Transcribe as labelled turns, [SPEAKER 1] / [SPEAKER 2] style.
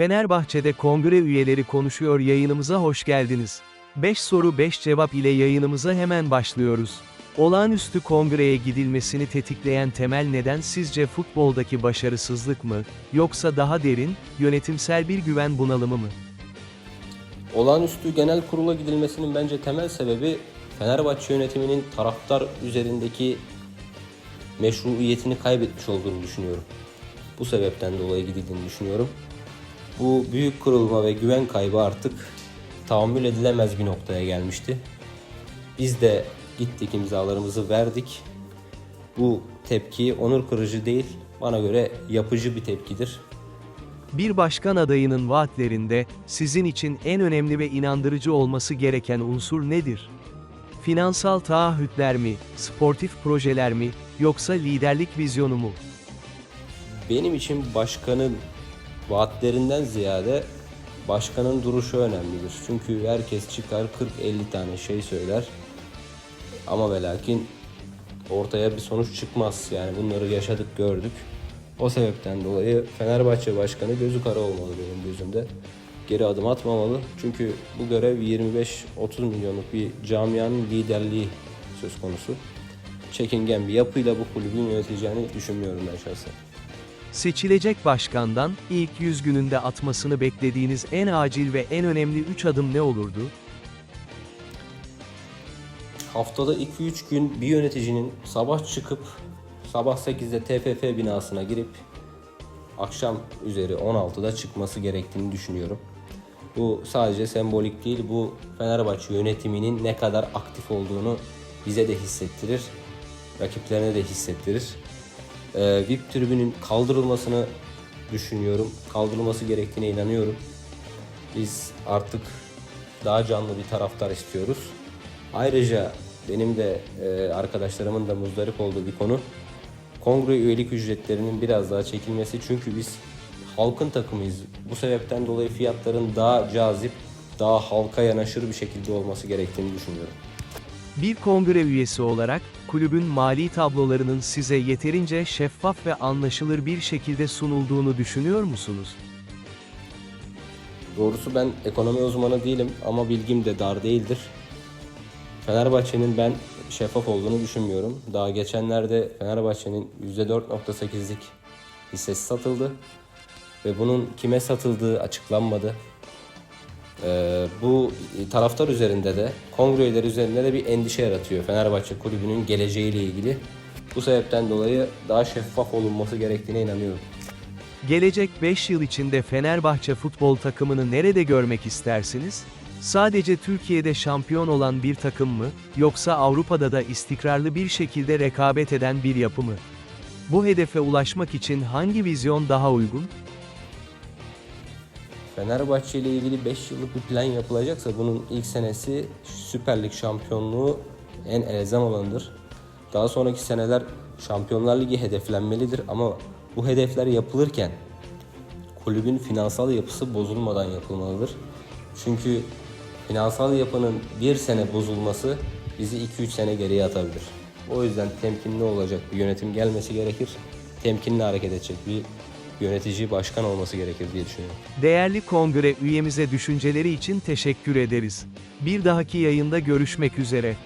[SPEAKER 1] Fenerbahçe'de kongre üyeleri konuşuyor yayınımıza hoş geldiniz. 5 soru 5 cevap ile yayınımıza hemen başlıyoruz. Olağanüstü kongreye gidilmesini tetikleyen temel neden sizce futboldaki başarısızlık mı, yoksa daha derin, yönetimsel bir güven bunalımı mı?
[SPEAKER 2] Olağanüstü genel kurula gidilmesinin bence temel sebebi Fenerbahçe yönetiminin taraftar üzerindeki meşruiyetini kaybetmiş olduğunu düşünüyorum. Bu sebepten dolayı gidildiğini düşünüyorum. Bu büyük kırılma ve güven kaybı artık tahammül edilemez bir noktaya gelmişti. Biz de gittik imzalarımızı verdik. Bu tepki onur kırıcı değil, bana göre yapıcı bir tepkidir.
[SPEAKER 1] Bir başkan adayının vaatlerinde, sizin için en önemli ve inandırıcı olması gereken unsur nedir? Finansal taahhütler mi, sportif projeler mi, yoksa liderlik vizyonu mu?
[SPEAKER 2] Benim için başkanın vaatlerinden ziyade başkanın duruşu önemlidir. Çünkü herkes çıkar 40-50 tane şey söyler. Ama ve lakin ortaya bir sonuç çıkmaz. Yani bunları yaşadık gördük. O sebepten dolayı Fenerbahçe başkanı gözü kara olmalı benim gözümde. Geri adım atmamalı. Çünkü bu görev 25-30 milyonluk bir camianın liderliği söz konusu. Çekingen bir yapıyla bu kulübün yöneteceğini düşünmüyorum ben şahsen.
[SPEAKER 1] Seçilecek başkandan, ilk 100 gününde atmasını beklediğiniz en acil ve en önemli 3 adım ne olurdu?
[SPEAKER 2] Haftada 2-3 gün bir yöneticinin sabah çıkıp sabah 8'de TFF binasına girip akşam üzeri 16'da çıkması gerektiğini düşünüyorum. Bu sadece sembolik değil, bu Fenerbahçe yönetiminin ne kadar aktif olduğunu bize de hissettirir, rakiplerine de hissettirir. Ee, VIP tribünün kaldırılmasını düşünüyorum, kaldırılması gerektiğine inanıyorum. Biz artık daha canlı bir taraftar istiyoruz. Ayrıca benim de e, arkadaşlarımın da muzdarip olduğu bir konu kongre üyelik ücretlerinin biraz daha çekilmesi. Çünkü biz halkın takımıyız. Bu sebepten dolayı fiyatların daha cazip, daha halka yanaşır bir şekilde olması gerektiğini düşünüyorum.
[SPEAKER 1] Bir kongre üyesi olarak, kulübün mali tablolarının size yeterince şeffaf ve anlaşılır bir şekilde sunulduğunu düşünüyor musunuz?
[SPEAKER 2] Doğrusu ben ekonomi uzmanı değilim ama bilgim de dar değildir. Fenerbahçe'nin ben şeffaf olduğunu düşünmüyorum. Daha geçenlerde Fenerbahçe'nin %4.8'lik hissesi satıldı ve bunun kime satıldığı açıklanmadı. Ee, bu taraftar üzerinde de, kongre üyeleri üzerinde de bir endişe yaratıyor Fenerbahçe kulübünün geleceğiyle ilgili. Bu sebepten dolayı daha şeffaf olunması gerektiğine inanıyorum.
[SPEAKER 1] Gelecek 5 yıl içinde Fenerbahçe futbol takımını nerede görmek istersiniz? Sadece Türkiye'de şampiyon olan bir takım mı, yoksa Avrupa'da da istikrarlı bir şekilde rekabet eden bir yapı mı? Bu hedefe ulaşmak için hangi vizyon daha uygun?
[SPEAKER 2] Fenerbahçe ile ilgili 5 yıllık bir plan yapılacaksa bunun ilk senesi Süper Lig şampiyonluğu en elzem olanıdır. Daha sonraki seneler Şampiyonlar Ligi hedeflenmelidir ama bu hedefler yapılırken kulübün finansal yapısı bozulmadan yapılmalıdır. Çünkü finansal yapının bir sene bozulması bizi 2-3 sene geriye atabilir. O yüzden temkinli olacak bir yönetim gelmesi gerekir. Temkinli hareket edecek bir yönetici başkan olması gerekir diye düşünüyorum.
[SPEAKER 1] Değerli kongre üyemize düşünceleri için teşekkür ederiz. Bir dahaki yayında görüşmek üzere.